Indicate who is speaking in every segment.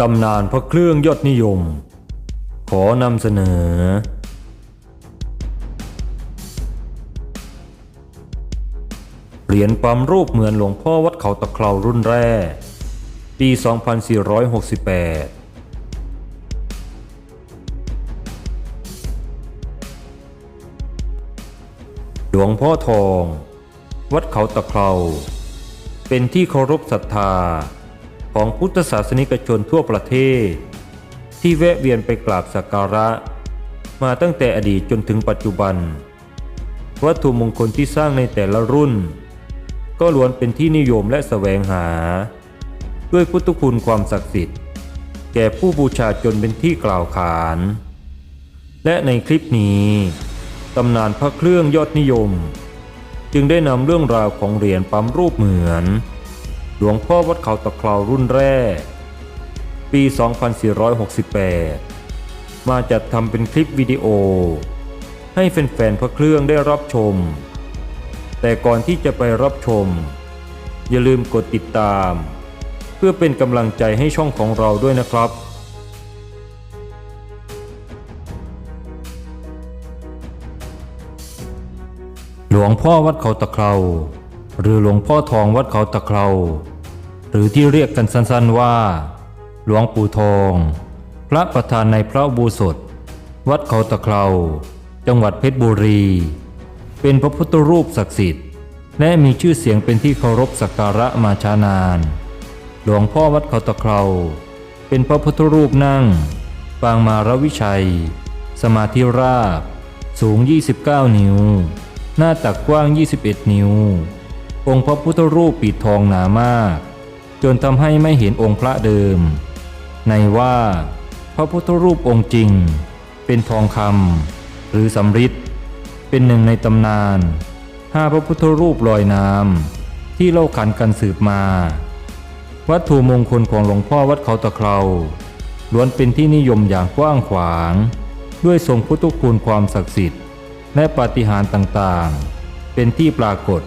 Speaker 1: ตำนานพระเครื่องยอดนิยม ขอนำเสนอ เหรียญปั๊มรูปเหมือนหลวงพ่อวัดเขาตะเครารุ่นแรก ปี 2468 หลวงพ่อทอง วัดเขาตะเคราเป็นที่เคารพศรัทธา ของพุทธศาสนิกชนทั่วประเทศ ที่แวะเวียนไปกราบสักการะ มาตั้งแต่อดีตจนถึงปัจจุบัน วัตถุมงคลที่สร้างในแต่ละรุ่น ก็ล้วนเป็นที่นิยมและแสวงหา ด้วยพุทธคุณความศักดิ์สิทธิ์ แก่ผู้บูชาจนเป็นที่กล่าวขาน และในคลิปนี้ตำนานพระเครื่องยอดนิยม จึงได้นำเรื่องราวของเหรียญปั๊มรูปเหมือน หลวงพ่อวัดเขาตะครารุ่นแรก ปี 2468 มาจัดทำเป็นคลิปวิดีโอ ให้แฟนๆพระเครื่องได้รับชม แต่ก่อนที่จะไปรับชม อย่าลืมกดติดตาม เพื่อเป็นกำลังใจให้ช่องของเราด้วยนะครับหลวงพ่อวัดเขาตะเคราหรือหลวงพ่อทองวัดเขาตะเครา หรือที่เรียกกันสั้นๆว่า หลวงปู่ทอง พระประธานในพระบูสถวัดเขาตะเคราจังหวัดเพชรบุรี เป็นพระพุทธรูปศักดิ์สิทธิ์ และมีชื่อเสียงเป็นที่เคารพสักการะมาช้านาน หลวงพ่อวัดเขาตะเคราเป็นพระพุทธรูปนั่ง ปางมารวิชัย สมาธิราบ สูง 29 นิ้ว หน้าตักกว้าง 21 นิ้ว องค์พระพุทธรูปปิดทองหนามาก จนทำให้ไม่เห็นองค์พระเดิม ในว่า พระพุทธรูปองค์จริง เป็นทองคำหรือสำริดเป็นหนึ่งในตำนานห้าพระพุทธรูปลอยน้ำที่เล่าขันกันสืบมา วัตถุมงคลของหลวงพ่อวัดเขาตะเคราล้วนเป็นที่นิยมอย่างกว้างขวาง ด้วยทรงพุทธคุณความศักดิ์สิทธิ์ และปาฏิหาริย์ต่างๆ เป็นที่ปรากฏ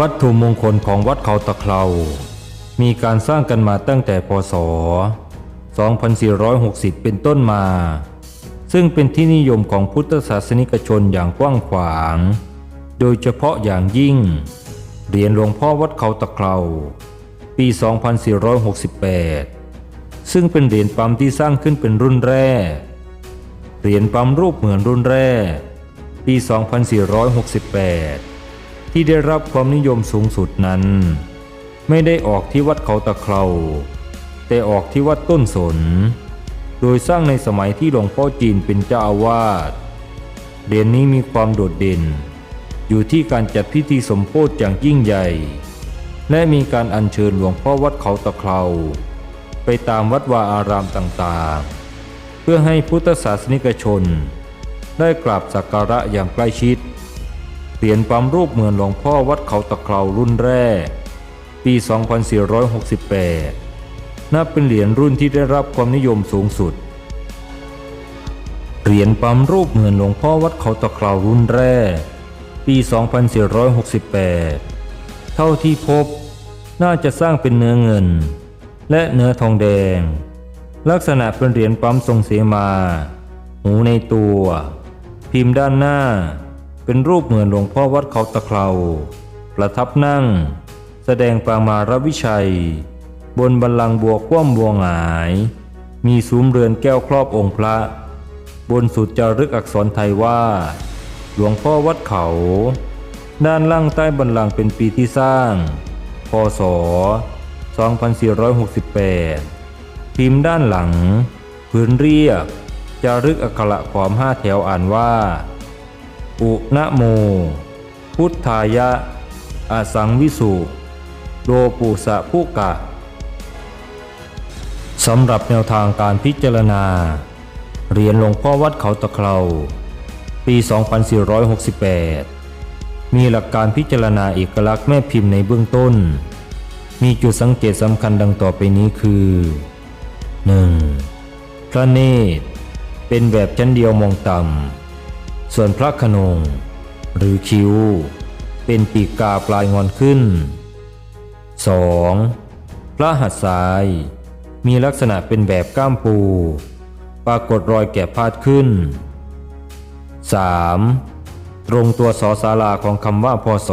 Speaker 1: วัตถุมงคลของวัดเขาตะเครามีการสร้างกันมาตั้งแต่พศ 2460 เป็นต้นมา ซึ่งเป็นที่นิยมของพุทธศาสนิกชนอย่างกว้างขวาง โดยเฉพาะอย่างยิ่ง เหรียญหลวงพ่อวัดเขาตะเคราปี 2468 ซึ่งเป็นเหรียญปั๊มที่สร้างขึ้นเป็นรุ่นแรก เหรียญปั๊มรูปเหมือนรุ่นแรก ปี 2468 ที่ได้รับความนิยมสูงสุดนั้น ไม่ได้ออกที่วัดเขาตะเคราแต่ออกที่วัดต้นสน โดยสร้างในสมัยที่หลวงพ่อจีนเป็นเจ้าอาวาสเหรียญนี้มีความโดดเด่น อยู่ที่การจัดพิธีสมโพธิอย่างยิ่งใหญ่ และมีการอัญเชิญหลวงพ่อวัดเขาตะเคราไปตามวัดวาอารามต่างๆ เพื่อให้พุทธศาสนิกชน ได้กราบสักการะอย่างใกล้ชิด เหรียญปั๊มรูปเหมือนหลวงพ่อวัดเขาตะเครารุ่นแรก ปี 2468 นับเป็นเหรียญรุ่นที่ได้รับความนิยมสูงสุด เหรียญปั๊มรูปเหมือนหลวงพ่อวัดเขาตะเครารุ่นแรก ปี 2468 เท่าที่พบน่าจะสร้างเป็นเนื้อเงิน และเนื้อทองแดง ลักษณะเป็นเหรียญปั๊มทรงเสมา หูในตัว พิมพ์ด้านหน้า เป็นรูปเหมือนหลวงพ่อวัดเขาตะเคราประทับนั่ง แสดงปางมารวิชัย บนบัลลังบัวคว่ำบัวหงาย มีซุ้มเรือนแก้วครอบองค์พระ บนสุดจารึกอักษรไทยว่า หลวงพ่อวัดเขา ด้านล่างใต้บัลลังเป็นปีที่สร้าง พศ 2468 พิมพ์ด้านหลัง พื้นเรียบจารึกอักขระขอมห้าแถวอ่านว่า อุนะโม พุทธายะอสังวิสุโดปุสะผู้กะสำหรับแนวทางการพิจารณา เหรียญหลวงพ่อวัดเขาตะเคราปี 2468 มีหลักการพิจารณาเอกลักษณ์แม่พิมพ์ในเบื้องต้น มีจุดสังเกตสำคัญดังต่อไปนี้คือ 1. พระเนตร เป็นแบบชั้นเดียวมองต่ำ ส่วนพระขนง หรือคิ้ว เป็นปีกกาปลายงอนขึ้น 2. พระหัตถ์ซ้าย มีลักษณะเป็นแบบก้ามปู ปรากฏรอยแกะพาดขึ้น 3. ตรงตัวสอศาลาของคำว่าพศ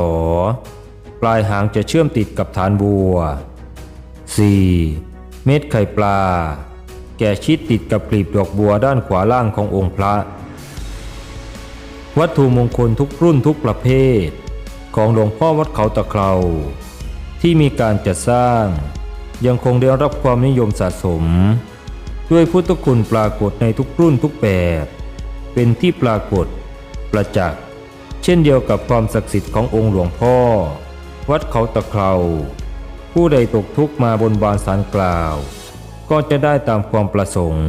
Speaker 1: ปลายหางจะเชื่อมติดกับฐานบัว 4. เม็ดไข่ปลา แก่ชิดติดกับกลีบดอกบัวด้านขวาล่างขององค์พระ วัตถุมงคลทุกรุ่นทุกประเภท ของหลวงพ่อวัดเขาตะเคราที่มีการจัดสร้าง ยังคงได้รับความนิยมสะสม ด้วยพุทธคุณปรากฏในทุกรุ่นทุกแบบ เป็นที่ปรากฏ ประจักษ์เช่นเดียวกับความศักดิ์สิทธิ์ขององค์หลวงพ่อ วัดเขาตะเคราผู้ใดตกทุกข์มาบนบานสารกล่าว ก็จะได้ตามความประสงค์